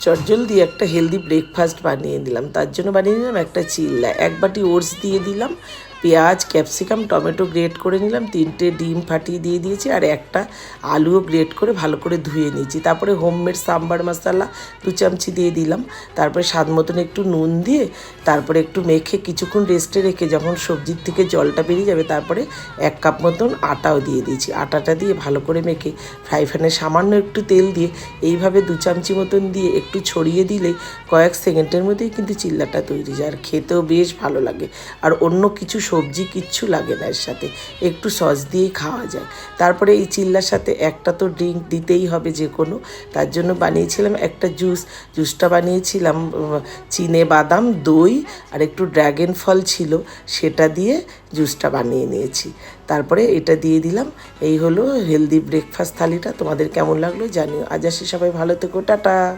চটজলদি একটা healthy breakfast বানিয়ে দিলাম। তার জন্য বানিয়ে নিলাম একটা চিল্লা। এক বাটি ওটস দিয়ে দিলাম। পেঁয়াজ, ক্যাপসিকাম, টমেটো গ্রেট করে নিলাম, তিনটে ডিম ফাটিয়ে দিয়ে দিয়েছি, আর একটা আলুও গ্রেট করে ভালো করে ধুয়ে নিয়েছি। তারপরে হোমমেড সাম্বার মশলা দু চামচি দিয়ে দিলাম, তারপরে স্বাদ মতন একটু নুন দিয়ে, তারপরে একটু মেখে কিছুক্ষণ রেস্টে রেখে যখন সবজির থেকে জলটা বেরিয়ে যাবে, তারপরে এক কাপ মতন আটাও দিয়ে দিয়েছি। আটাটা দিয়ে ভালো করে মেখে ফ্রাই প্যানে সামান্য একটু তেল দিয়ে এইভাবে দু চামচি মতন দিয়ে একটু ছড়িয়ে দিলেই কয়েক সেকেন্ডের মধ্যেই কিন্তু চিল্লাটা তৈরি যায়, আর খেতেও বেশ ভালো লাগে। আর অন্য কিছু সবজি কিচ্ছু লাগে না এর সাথে। একটু সস দিয়েই খাওয়া যায়। তারপরে এই চিল্লার সাথে একটা তো ড্রিঙ্ক দিতেই হবে যে কোনো। তার জন্য বানিয়েছিলাম একটা জুস জুসটা বানিয়েছিলাম চিনে বাদাম, দই আর একটু ড্র্যাগন ফল ছিল। সেটা দিয়ে জুসটা বানিয়ে নিয়েছি। তারপরে এটা দিয়ে দিলাম। এই হলো হেলদি ব্রেকফাস্ট থালিটা। তোমাদের কেমন লাগল জানিও। আজ আসি সবাই ভালো থেকো। টাটা।